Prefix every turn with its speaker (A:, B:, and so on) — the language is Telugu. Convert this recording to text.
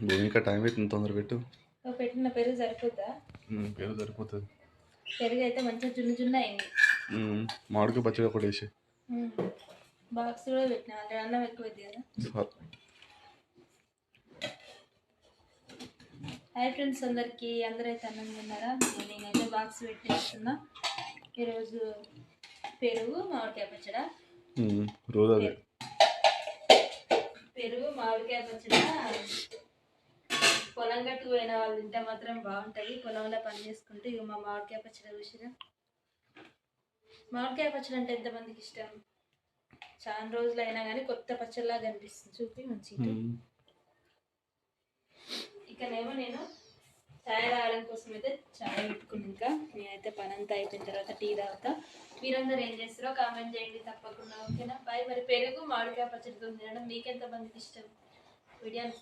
A: భూమిక టైం అవుతుంది తొందర పెట్టు.
B: పెట్టిన పెరుగు సరిపోద్దా?
A: ఉమ్, పెరుగు సరిపోతుంది.
B: పెరుగు అయితే మంచిగా జున్ను జున్ను అయింది.
A: ఉమ్, మామిడికాయ పచ్చడి ఒకటి వేసి.
B: బాక్స్ కూడా పెట్టిన అంటే అన్నం ఎక్కువైంది కదా. హాయ్ ఫ్రెండ్స్ అందరికీ అందరైతే అన్నం తిన్నారా? నేనైతే బాక్స్ పెట్టేస్తున్నా. ఈరోజు పెరుగు మామిడికాయ పచ్చడా?
A: రోజు
B: పెరుగు మామిడికాయ పచ్చడా? పొలం గట్టుకు పోయిన వాళ్ళు తింటే మాత్రం బాగుంటుంది. పొలంలో పని చేసుకుంటూ ఇక మా మామిడికాయ పచ్చడి చూసిరా మామిడికాయ పచ్చడి అంటే ఎంతమందికి ఇష్టం? చాలా రోజులు అయినా కానీ కొత్త పచ్చడిలా కనిపిస్తుంది చూపి
A: ఉమ్,
B: ఇకనేమో నేను చాయ్ తాగడం కోసం అయితే చాయ్ పెట్టుకుని ఇంకా. నేనైతే పని అంతా అయిపోయిన తర్వాత టీ తాగుతా. మీరందరూ ఏం చేస్తారో కామెంట్ చేయండి తప్పకుండా ఓకేనా? బాయ్ మరి పెరుగు మామిడికాయ పచ్చడితో తినడం మీకెంత మందికి ఇష్టం? వీడియో